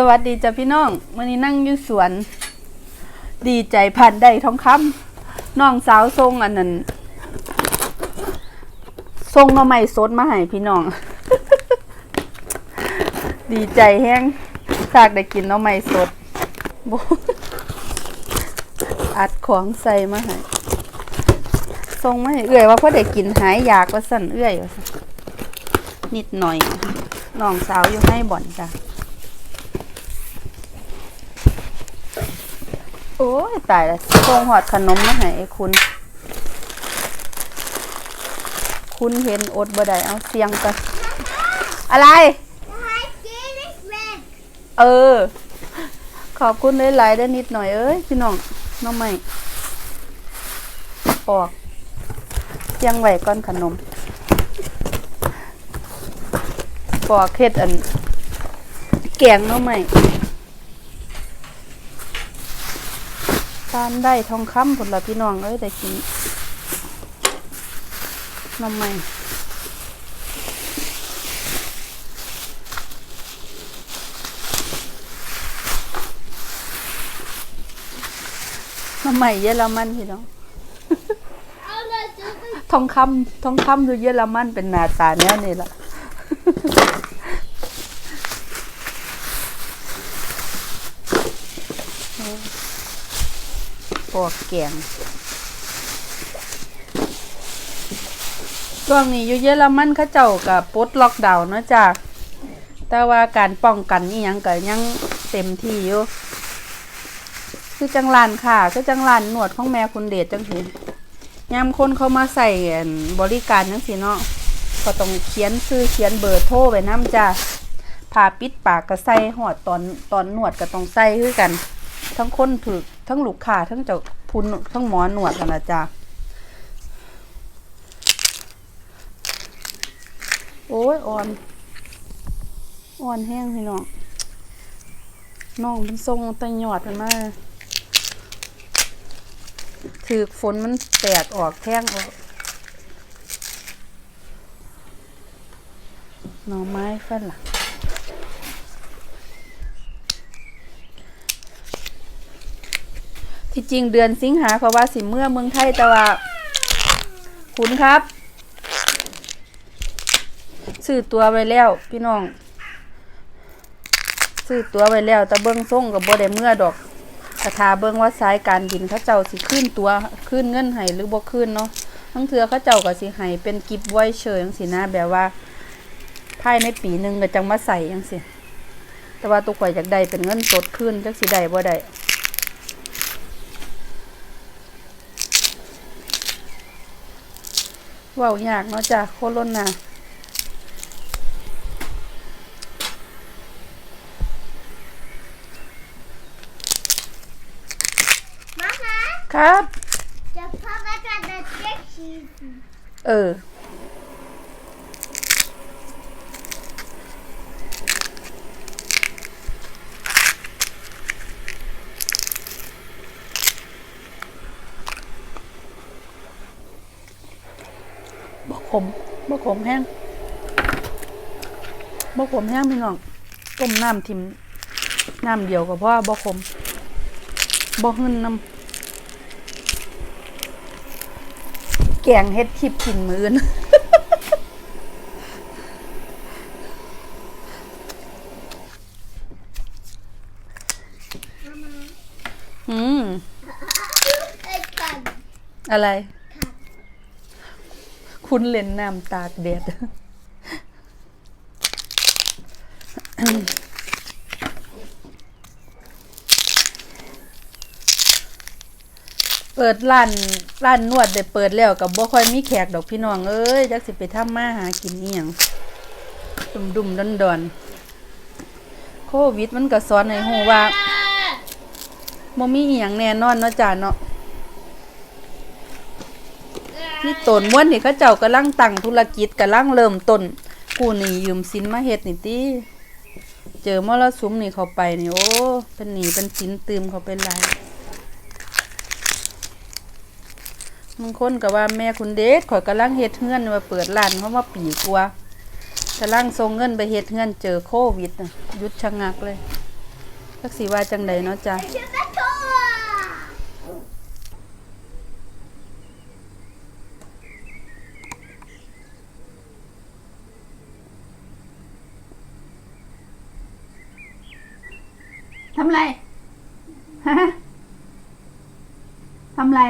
สวัสดีจ้ะพี่น้องวันนี้นั่งอยู่สวน ดีใจพันได้ทองคำน้องสาวทรงอันนั้นทรงมาใหม่สดมาให้พี่น้อง ดีใจแห้งสากได้กินหน้อใหม่สดบอัดของใส่มาให้ทรงมาให้เอื้อยว่าพ่อได้กินหายอยากว่าสั่นเอื้อยนนิดหน่อยน้องสาวอยู่ให้บ่อนจ้ะ โอ้ยตายแล้วทรงหอดขนมมาให้ไอ้คุณ คุณเห็นอดบ่ได้เอาเสียงกันอะไร เออ ขอบคุณหลายๆได้นิดหน่อยเอ้ยพี่น้องน้องใหม่ออกเสียงไหวก้อนขนมปอกเฮ็ดอัน แกงน้องใหม่ ทานได้ทองคำผลละพี่น้องเอ้ยได้กินน้องใหม่น้ำใหม่เยอรมันพี่น้อง Oh no, super ทองคำทองคำดูเยอรมันเป็นหน้าตาแนวนี่ละ ปอกแกงช่วงนี้อยู่เยอรมันเขาเจ้ากับปลดล็อกดาวน์เนาะจ้ะแต่ว่าการป้องกันนี่ยังก็ยังเต็มที่อยู่ คือจังลานค่ะคือจังลานหนวดของแม่คุณเดชจังสิยามคนเขามาใส่บริการจังสิเนาะก็ต้องเขียนซื้อเขียนเบอร์โทรไว้น้ำจ้าผ่าปิดปากก็ใส่หอดตอนตอนหนวดก็ต้องใส่คือกัน ทั้งคนถือทั้งลูกค้าทั้งเจ้าพุนทั้งหมอหนวดกันนะจ้าโอ้ยอ่อน อ่อนแห้งพี่น้องน้องเป็นทรงแตะหยอดมันมาถือฝนมันแตกออกแท่งออกหน่อไม้ฟันล่ ที่จริงเดือนสิงหาเขาะว่าสิเมื่อเมืองไทยแต่ว่าคุณครับซื้อตัวไว้แล้ว พี่น้องซื้อตัวไว้แล้ว แต่เบิ้งส่งกับบ่ได้เมื่อดอกกระทาเบิ่งว่าสายการบินเขาเจ้าสิขึ้นตัวขึ้นเงินให้หรือบ่ขึ้นเนาะทั้งเทือเขาเจ้าก็สิให้เป็นกิฟต์ไว้เชยจังซี่นะแบบว่าภายในปีหนึ่งก็จังมาใส่จังซี่แต่ว่าตัวข่อยอยากได้เป็นเงินสดขึ้นจักสิได้บ่ได้ ว้ายากเนาะจ้ะโคโรนา Mama, ครับ the papa got the dishes. เออบ่ขมบ่ขมแห้งบ่ขมแห้งพี่น้องต้มน้ำทิมน้ำเดียวก็พอบ่ขมบ่หึ่นน้ำแกงเฮ็ดทิพกินมื้อนอืม It's fun. อะไร คุณเล่นน้ำตากแดดเปิดร้านร้านนวดได้เปิดแล้วกับบ่ค่อยมีแขกดอกพี่น้องเอ้ยจักสิไปทำมาหากินอีหยังดุมดุมดอนดอนโควิดมันก็สอนให้ฮู้ว่าบ่มีอีหยังแน่นอนเนาะจ้าเนาะ นี่ตนม้วนนี่เขาเจ้ากำลังตั้งธุรกิจกำลังเริ่มต้นกู้หนี้ยืมสินมาเฮ็ดนี่ติเจอมรสุมนี่เข้าไปนี่โอ้เป็นหนี้เป็นสินตืมเขาเป็นหลายบางคนก็ว่าแม่คุณเดชข่อยกำลังเฮ็ดเฮือนว่าเปิดร้านเพราะว่าปีกว่ากำลังส่งเงินไปเฮ็ดเฮือนเจอโควิดน่ะหยุดชะงักเลยจักสิว่าจังใดเนาะจ้ะ ทำไรฮะทำไร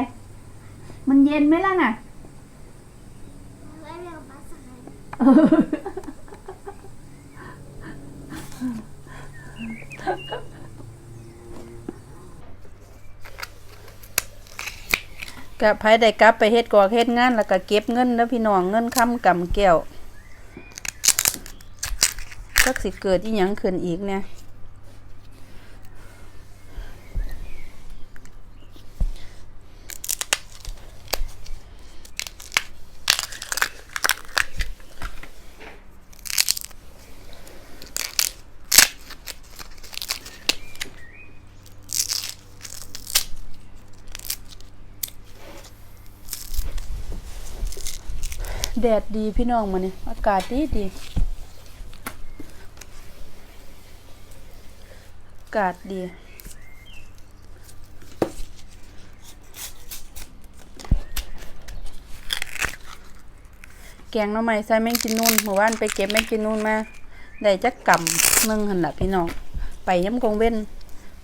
มันเย็นไหมล่ะน่ะกะไผได้กลับไปเฮ็ดกอกเฮ็ดงาน แล้วก็เก็บเงินแล้วพี่น้องเงินค้ำกำแก้วจักสิเกิดอีหยังขึ้นอีกเนี่ย แดดดีพี่น้องมาเนี่ยอากาศดีดีอากาศดีแกงน้ำใหม่ใส่แมงกินนูนเมื่อวานไปเก็บแมงกินนูนมาได้จักกำหนึ่งหันละพี่น้องไปย้ำกงเว้น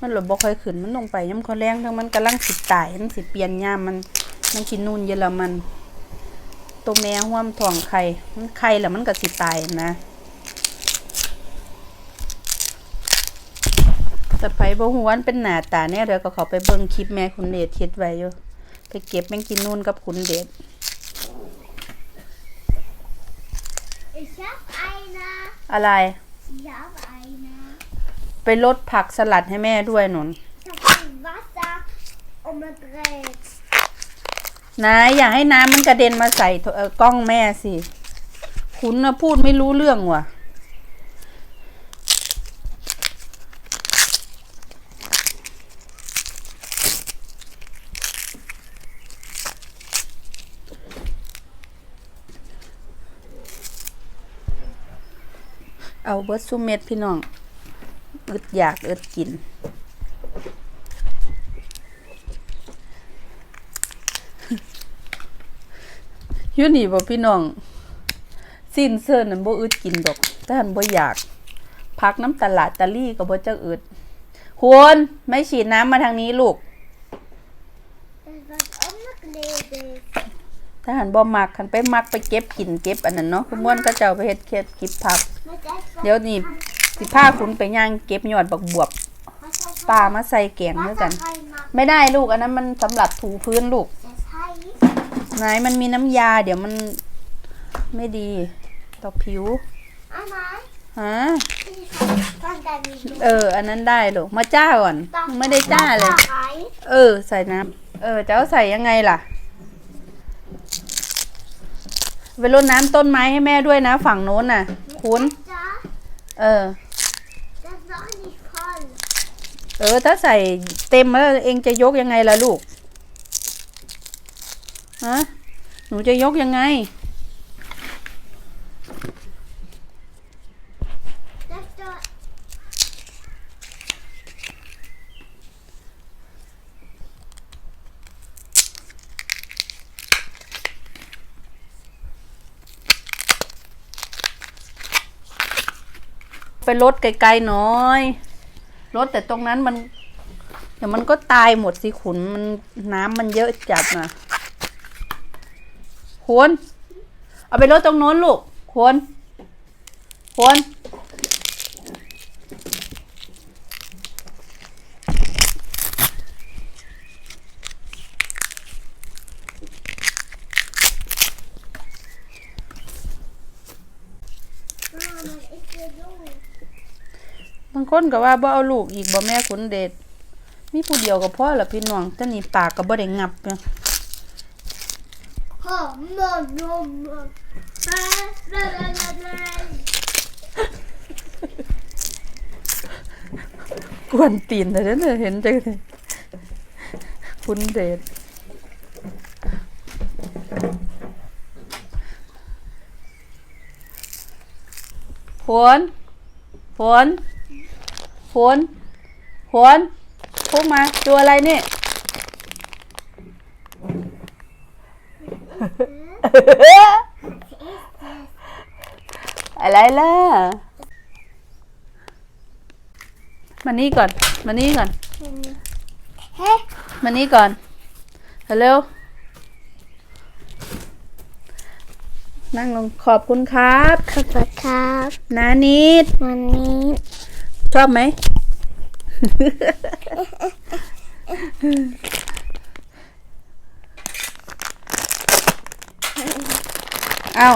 มันหลบบ่ค่อยขึ้นมันลงไปย้ำคอแรงทั้งมันกำลังสิตายมันสิเปลี่ยนยามมันแมงกินนูนเยอรมัน ตัวแม่ห่วมท้องไข่มันไข่แล้วมันก็สิตายนะแต่ไผบ่ฮู้ว่ามันเป็นหน้าตาแน่เดี๋ยวก็เขาไปเบิ่งคลิปแม่คุณเดชเฮ็ดไว้อยู่ไปเก็บแมงกินนูนกับคุณเดช Ich hab eine. อะไร Ich hab eine. ไปลดผักสลัดให้แม่ด้วยหนุน Ich hab ein Wasser umgedreht. นายอย่าให้น้ำมันกระเด็นมาใส่กล้องแม่สิ คุณนะพูดไม่รู้เรื่องว่ะ เอาเบิร์ดซุเม็ดพี่น้อง อึดอยากอึดกิน อยู่นี่บ่พี่น้องสิ้นเซินนั่นบ่อึดกินดอกแต่หันบ่อยาก พักน้ำตลาดตะลี่ก็บ่จักอึดคุณไม่ฉีดน้ำมาทางนี้ลูก Das wird umgeklebt. ถ้าหันบ่มักหันไปมักไปเก็บกินเก็บอันนั้นเนาะคุณม่วนก็จะเอาไปเฮ็ดเค็ดกิบผัก เดี๋ยวนี้สิพาคุณไปย่างเก็บยอดบักบวบปลามาใส่แกงด้วยกัน ไม่ได้ลูกอันนั้นมันสำหรับถูพื้นลูก ไหนมันมีน้ำยา เดี๋ยวมันไม่ดี ต่อผิว Mama, ฮะ ich kann da nicht. เออ อันนั้นได้ลูกมาจ้าก่อน ไม่ได้จ้าเลย Wasser rein. เออ ใส่น้ำเออจะเอาใส่ยังไงล่ะไปรดน้ำต้นไม้ให้แม่ด้วยนะ ฝั่งโน้นน่ะ คุณ Da, เออ das ist noch nicht voll. เออ ถ้าใส่เต็มแล้วเองจะยกยังไงล่ะลูก ฮะห นูจะยกยังไงไปรถไกลๆหน้อยรถแต่ตรงนั้นมัน เดี๋ยวมันก็ตายหมดสิขุนมันน้ำมันเยอะจัดนะ ควรเอาไปรถตรงโน้นลูกควรควรบางคนก็ว่าบ่เอาลูกอีกบ่แม่ขุนเดชมีผู้เดียวก็พอละพี่น้องแต่นี่ปากก็บ่ได้งับเนี่ย กวนตีนแต่เด้อเนี่ยเห็นจังเลยขุนเดชฝนฝนฝนผลพุ่งมาดูอะไรนี่ อะไรล่ะ มานี่ก่อน มานี่ก่อน เฮ้มานี่ก่อนเร็วนั่งลงขอบคุณครับขอบคุณครับนานิดวันนี้ชอบไหม เอา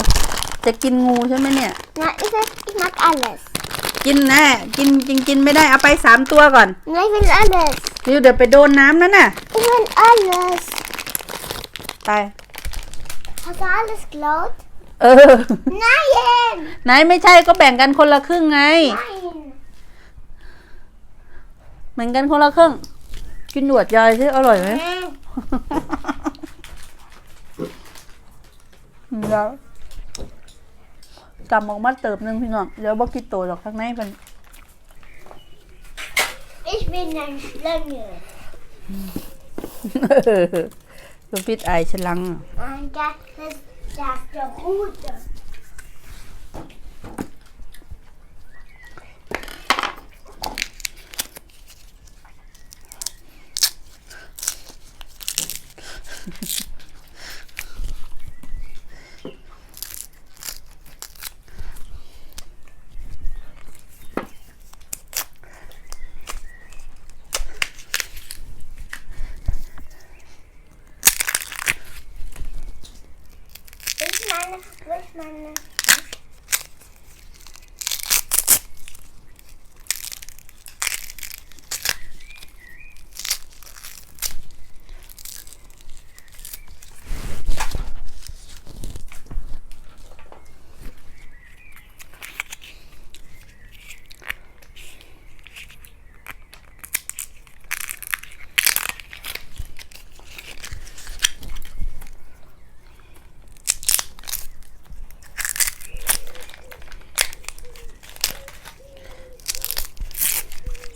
จะกินงูใช่ไหมเนี่ย นะอีกอีกนัก alles กินนะกินกินกินไม่ได้เอาไปสามตัวก่อนนะ ich will alles เดี๋ยวเดี๋ยวไปโดนน้ำนั่นน่ะ ich will alles ไป hast du alles geklaut เออ nein ไหนไม่ใช่ก็แบ่งกันคนละครึ่งไง nein เหมือนกันคนละครึ่ง กินหนวดยายที่อร่อยไหมเดี๋ยว กำออกมาเติบหนึงพี่น้องเดี๋ยวบอกกินโตหรอกข้างในเป็น ich bin ein Schlange ตัวพิษไอายฉลังอะ ein das ist das der Rute ich meine ich meine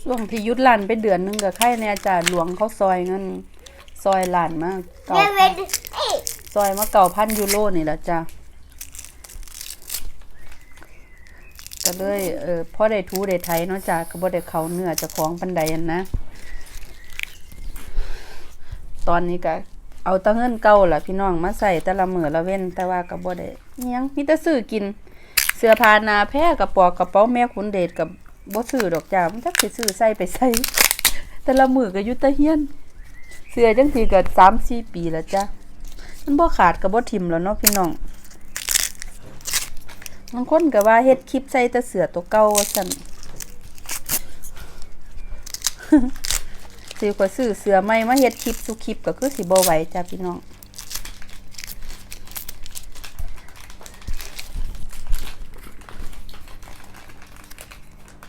ช่ วงที่ยุดหลานไปเดือนหนึงกับไข่ในอาจารย์หลวงเขาซอยเงินซอยหลานมากเก่าซอยมาเก่าพันยูโรนี่แหละจ้ะก็เลยเออพ่อได้ทูได้ไทยเนาะจ้ะก็บ่ได้เขาเนื้อจะของปันใดอันนะ ตอนนี้ก็เอาตะเงินเก่าล่ะพี่น้องมาใส่แต่ละมือละเว้นแต่ว่าก็บ่ได้ยังมีแต่ซื้อกิน เสื้อผ้านาแพร่กระปอกกระเป๋าแม่ขุนเดชกับ บ่ซื้อดอกจ้ามันจักสิซื้อใส่ไปใส่แต่ละมือก็อยู่ตะเฮียน เสื้อจังซี่ก็3-4ปีแล้วจ้ะมันบ่ขาดกับบ่ทิมแล้วเนาะพี่น้องบางคนก็ว่าเฮ็ดคลิปใส่แต่เสือตัวเก่าซั่นสิก็ซื้อเสือใหม่มาเฮ็ดคลิปสุคลิปก็คือสิบ่ไหวจ้ะพี่น้อง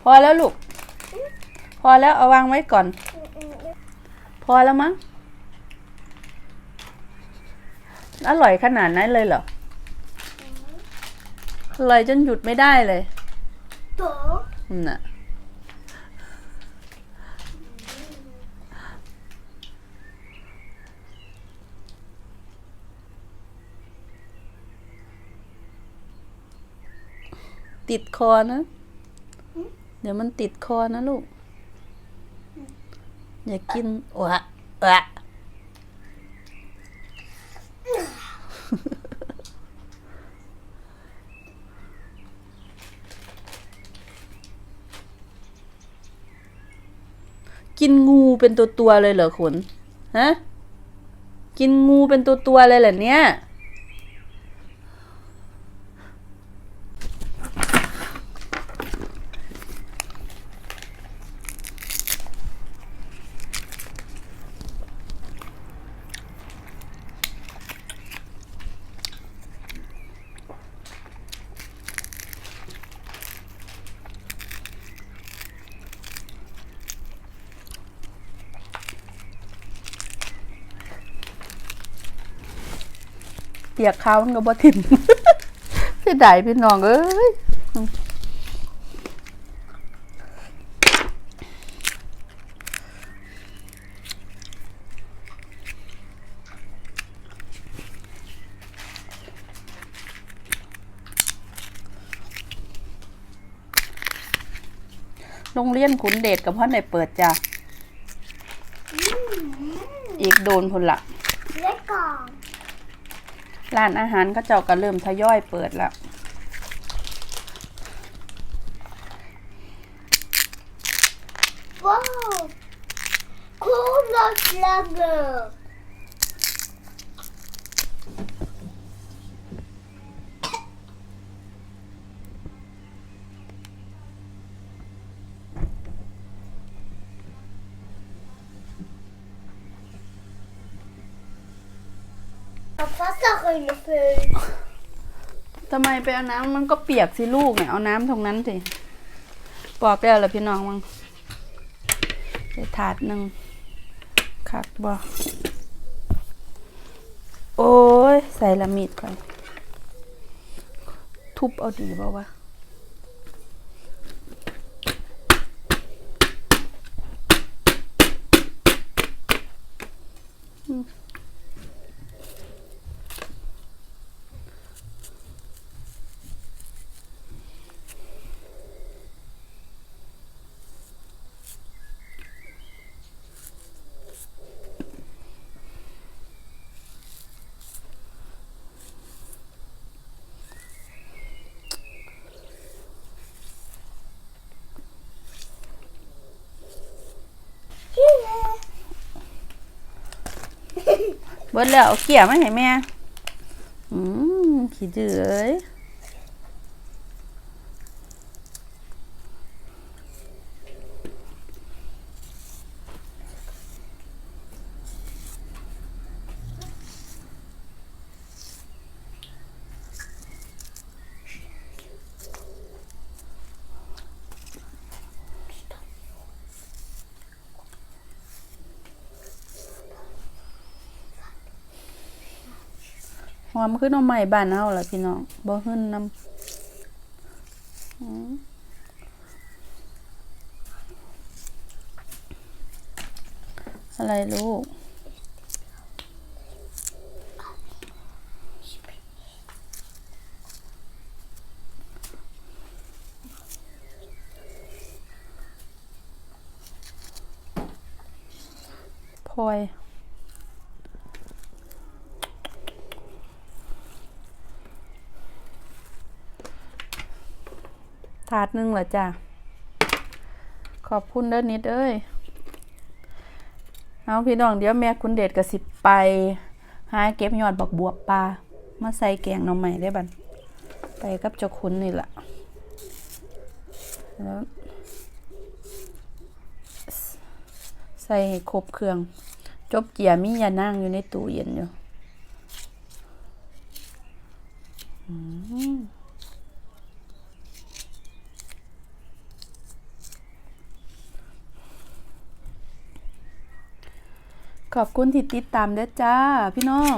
พอแล้วลูก พอแล้วเอาวางไว้ก่อน พอแล้วมั้ง อร่อยขนาดนั้นเลยเหรอ อร่อยจนหยุดไม่ได้เลยน่ะติดคอนะ เดี๋ยวมันติดคอนะลูก อย่ากินวะวะกินงูเป็นตัวตัวเลยเหรอคุณฮะ กินงูเป็นตัวตัวเลยเหรอเนี่ย ปียกเขามันก็บ่ถิ่มเสียดายพี่น้องเอ้ยโรงเรียนขุนเดชกับพ่อในเปิดจ้ะ อีกโดนพนละเล็กก่อน ร้านอาหารก็เจ้าก็เริ่มทยอยเปิดละว้าวคูลอสลาเกอร์ ฟาสต์เลยนะเฟยทำไมไปเอาน้ำมันก็เปียกสิลูกเนี่ยเอาน้ำตรงนั้นสิปอกแล้วเหรอพี่น้องมั้งใส่ถาดหนึ่งคักบ่โอ้ย ใส่ละมีดก่อนทุบเอาดีบ่วะ เบิดแล้วเอาเกี่ยไม่ให้แม่ อืมขี้ดื้อเอ้ย อมขึ้นเอาใหม่บ้านเฮาล่ะพี่น้องบ่ขึ้นน้ำอะไรลูก พลอย ถาดห นึงเหรอจ้ะ ขอบคุณเด้อนิดเอ้ย เอาพี่น้องเดี๋ยวแม่คุณเดชกับสิบไป หาเก็บยอดบักบวบปลา มาใส่แกงหน่อใหม่ได้บันไปกับเจ้าคุณนี่แหละแล้วใส่ครบเครื่อง จบเกียร์มียานั่งอยู่ในตู้เย็นอยู่อืม ขอบคุณที่ติดตามเด้อจ้า พี่น้อง